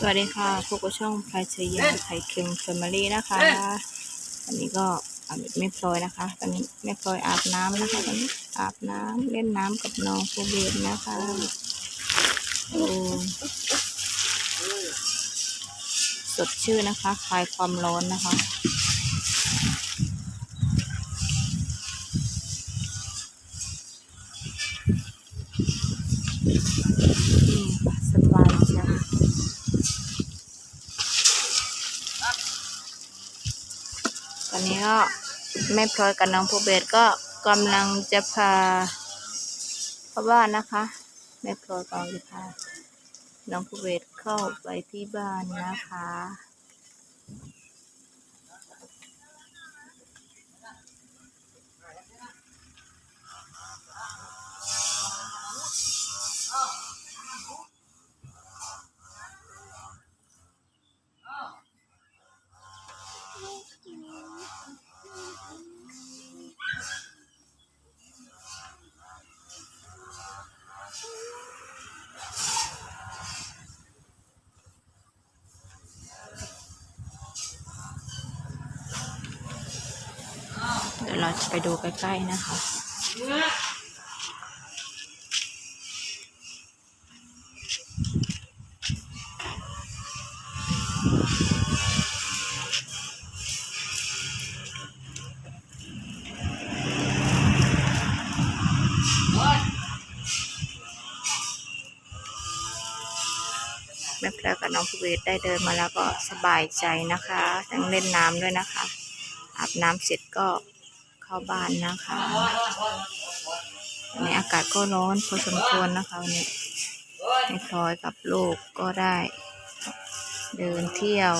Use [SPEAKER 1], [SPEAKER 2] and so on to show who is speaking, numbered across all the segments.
[SPEAKER 1] สวัสดีค่ะพวกบช่องพายชยาไข่เค็มแฟมิลี่นะคะอันนี้ก็อาบแม่พลอยนะคะ ตอนนี้แม่พลอยอาบน้ำนะคะตอนนี้อาบน้ำเล่นน้ำกับน้องโฟเบนนะคะโอ้สดชื่นนะคะ คลายความร้อนนะคะ ก็แม่พลอยกับน้องภูเบศก็กำลังจะพาเข้าบ้านนะคะแม่พลอยกำลังจะพาน้องภูเบศเข้าไปที่บ้านนะคะ เดี๋ยวเราจะไปดูใกล้ๆนะคะแม่แพรวกับน้องภูเวศได้เดินมาแล้วก็สบายใจนะคะ ทั้งเล่นน้ำด้วยนะคะ อาบน้ำเสร็จก็ เข้าบ้านนะคะวันนี้อากาศก็ร้อนพอสมควรนะคะวันนี้ในพลอยกับลูกก็ได้ เดินเที่ยว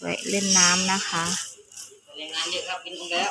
[SPEAKER 1] แวะเล่นน้ำนะคะ
[SPEAKER 2] แรงงานเยอะครับกินคงแล้ว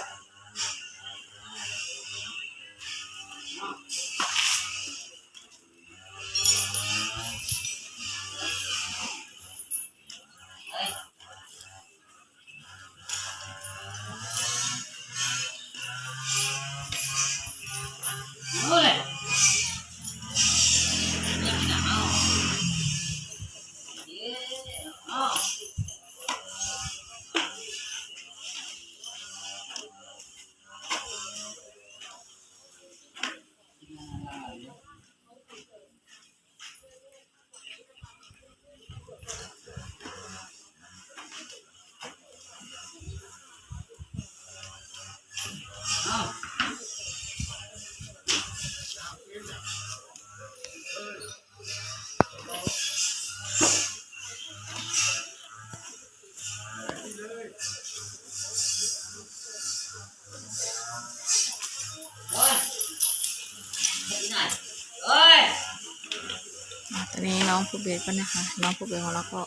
[SPEAKER 2] น้
[SPEAKER 1] องภูเบศก็นะคะ น้องภูเบศของเราก็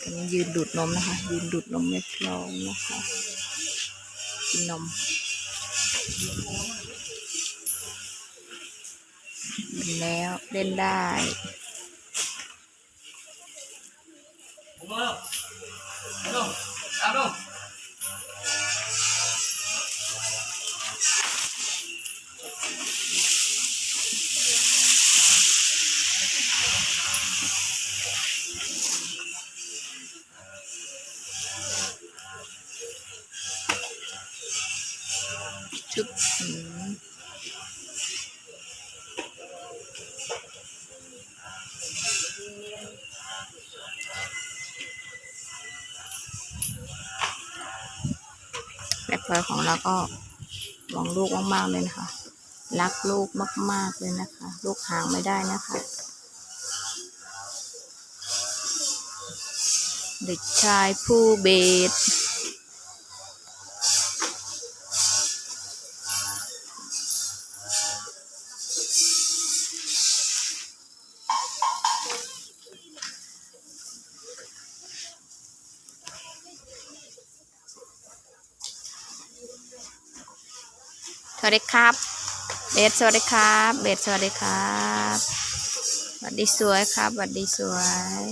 [SPEAKER 1] ตอนนี้ยืนดูดนมนะคะ ยืนดูดนมไม่พร้อมนะคะกินนมกินแล้วเล่นได้
[SPEAKER 2] ผมมาแล้วลงตามลง
[SPEAKER 1] พลอยของเราก็หวังลูกมากๆเลยนะคะ รักลูกมาก ๆเลยนะคะ ลูกห่างไม่ได้นะคะ เด็กชายผู้เบส วัสดีครับ เบสสวัสดีครับ เบสสวัสดีครับสวัสดีสวยครับสวัสดีสวย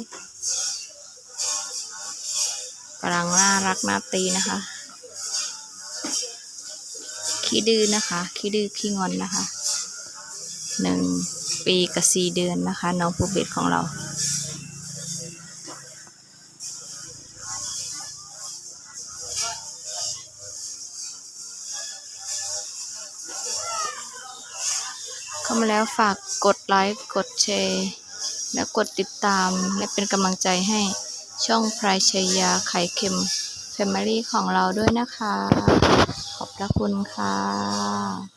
[SPEAKER 1] กำลังน่ารักน่าตีนะคะ ขี้ดื้อนะคะ ขี้ดื้อขี้งอนนะคะหนึ่งปีกับสี่เดือนนะคะ น้องผู้เบสของเราามาแล้วฝากกดไลค์กดแชร์และกดติดตามและเป็นกำลังใจให้ช่องพรายชัยยาไข่เค็ม Family ของเราด้วยนะคะ ขอบพระคุณค่ะ